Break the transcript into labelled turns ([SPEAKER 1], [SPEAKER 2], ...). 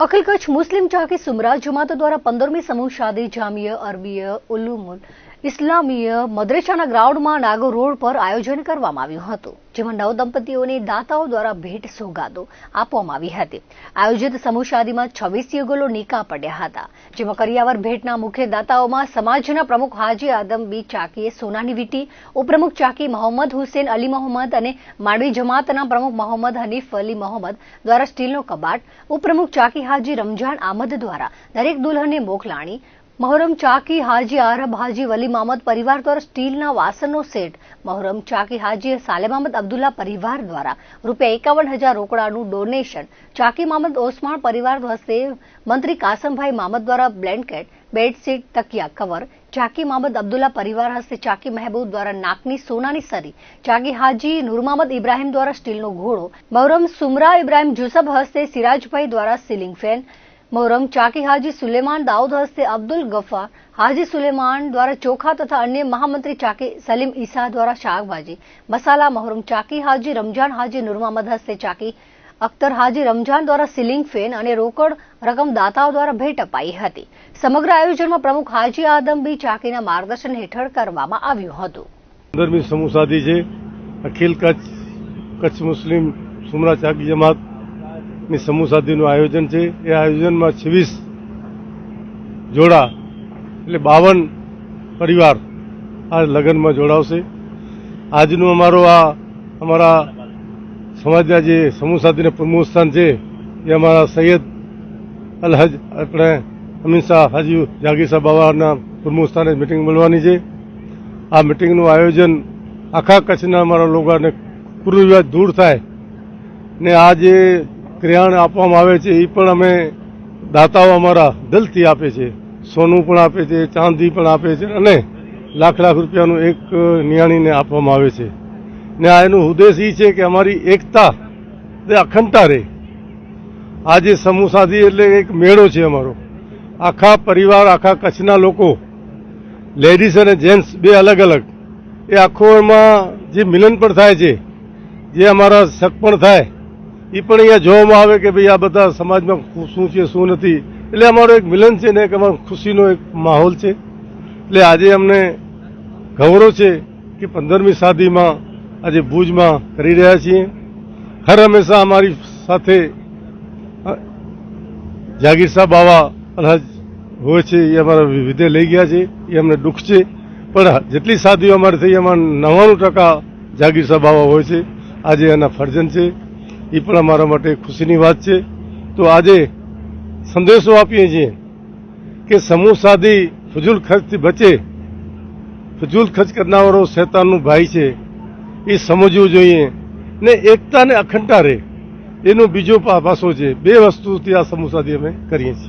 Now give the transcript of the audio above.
[SPEAKER 1] અખિલ કચ્છ મુસ્લિમ ચાકી સુમરા જમાતો દ્વારા પંદરમી સમૂહ શાદી જામીય અરબીય ઉલુમુલ ઇસ્લામીય મદ્રેસાના ગ્રાઉન્ડમાં નાગો રોડ પર આયોજન કરવામાં આવ્યું હતું, જેમાં નવ દંપતીઓને દાતાઓ દ્વારા ભેટ સોગાદો આપવામાં આવી હતી. આયોજિત સમૂહ શાદીમાં છવ્વીસ યુગલો નિકા પડ્યા હતા, જેમાં કરિયાવર ભેટના મુખ્ય દાતાઓમાં સમાજના પ્રમુખ હાજી આદમ બી ચાકીએ સોનાની વીટી, ઉપપ્રમુખ ચાકી મોહમ્મદ હુસેન અલી મોહમ્મદ અને માંડવી જમાતના પ્રમુખ મોહમ્મદ હનીફ અલી મોહમ્મદ દ્વારા સ્ટીલનો કબાટ, ઉપપ્રમુખ ચાકી હાજી રમઝાન આમદ દ્વારા દરેક દુલ્હનને મોકલાણી મહોરમ ચાકી હાજી આરબ હાજી વલી મામદ પરિવાર દ્વારા સ્ટીલના વાસણનો સેટ. મહોરમ ચાકી હાજી સાલેમ અબ્દુલ્લા પરિવાર દ્વારા રૂપિયા એકાવન હજાર રોકડાનું ડોનેશન ચાકી મામદ ઓસમાણ પરિવાર હસ્તે મંત્રી કાસમભાઈ મામદ દ્વારા બ્લેન્કેટ, બેડશીટ, તકિયા કવર, ચાકી મામદ અબ્દુલ્લા પરિવાર હસ્તે ચાકી મહેબૂબ દ્વારા નાકની સોનાની સરી, ચાકી હાજી નૂરમામદ ઇબ્રાહિમ દ્વારા સ્ટીલનો ઘોડો, મહોરમ સુમરા ઇબ્રાહિમ જુસબ હસ્તે સિરાજભાઈ દ્વારા સીલિંગ ફેન મોહરમ ચાકી હાજી સુલેમાન દાઉદ હસ્તે અબ્દુલ ગફાર હાજી સુલેમાન દ્વારા ચોખા તથા અન્ય મહામંત્રી ચાકી સલીમ ઈસા દ્વારા શાકભાજી મસાલા મોહરમ ચાકી હાજી રમજાન હાજી નુરમામદ હસ્તે ચાકી અખ્તર હાજી રમજાન દ્વારા સીલિંગ ફેન અને રોકડ રકમ દાતાઓ દ્વારા ભેટ અપાઈ હતી સમગ્ર આયોજનમાં પ્રમુખ હાજી આદમ બી ચાકીના માર્ગદર્શન હેઠળ કરવામાં આવ્યું હતું।
[SPEAKER 2] સમૂહ સાધી છે અખિલ કચ્છ કચ્છ મુસ્લિમ સુમરા ચાકી જમાત ની સમૂહ સાધીનું આયોજન છે. એ આયોજનમાં છવ્વીસ જોડા એટલે બાવન પરિવાર આ લગ્નમાં જોડાવશે. આજનું અમારો આ, અમારા સમાજના જે સમૂહ સાધીને પ્રમુખ સ્થાન છે, એ અમારા સૈયદ અલહજ, આપણે અમીન શાહ હાજી જાગીર શાહ બાબાના પ્રમુખ સ્થાને મિટિંગ મળવાની છે. આ મિટિંગનું આયોજન આખા કચ્છના અમારા લોકોને કુરિવાજ દૂર થાય ને આ જે ક્રિયાણ આપવામાં આવે છે એ પણ અમે દાતાઓ અમારા દિલથી આપે છે. સોનું પણ આપે છે, ચાંદી પણ આપે છે અને લાખ લાખ રૂપિયાનું એક નિયાણીને આપવામાં આવે છે. ને આ એનો ઉદ્દેશ એ છે કે અમારી એકતા તે અખંડતા રહે. આજે સમૂહ સાધી એટલે એક મેળો છે અમારો. આખા પરિવાર, આખા કચ્છના લોકો લેડીઝ અને જેન્ટ્સ બે અલગ અલગ, એ આખો એમાં જે મિલન પણ થાય છે, જે અમારા શક પણ થાય એ પણ અહીંયા જોવામાં આવે કે ભાઈ આ બધા સમાજમાં શું છે, શું નથી. એટલે અમારો એક મિલન છે ને એક અમારો ખુશીનો એક માહોલ છે. એટલે આજે અમને ગૌરવ છે કે પંદરમી સાદીમાં આજે ભુજમાં કરી રહ્યા છીએ. હર હંમેશા અમારી સાથે જાગીર સાહેબ બાવા અલહજ હોય છે, એ અમારા વિધે લઈ ગયા છે. એ અમને દુઃખ છે. પણ જેટલી સાદીઓ અમારી થઈ, એમાં નવ્વાણું ટકા જાગીર સાહેબ બાવા હોય છે. આજે એના ફરજન છે. એ પણ અમારા માટે ખુશીની વાત છે. તો આજે સંદેશો આપીએ છીએ કે સમૂહ સાદી ફજૂલ ખર્ચથી બચે. ફજૂલ ખર્ચ કરનારો શેતાનનું ભાઈ છે. એ સમજવું જોઈએ ને એકતાને અખંડતા રહે. એનો બીજો પાસો છે. બે વસ્તુથી આ સમૂહ સાદી અમે કરીએ છીએ.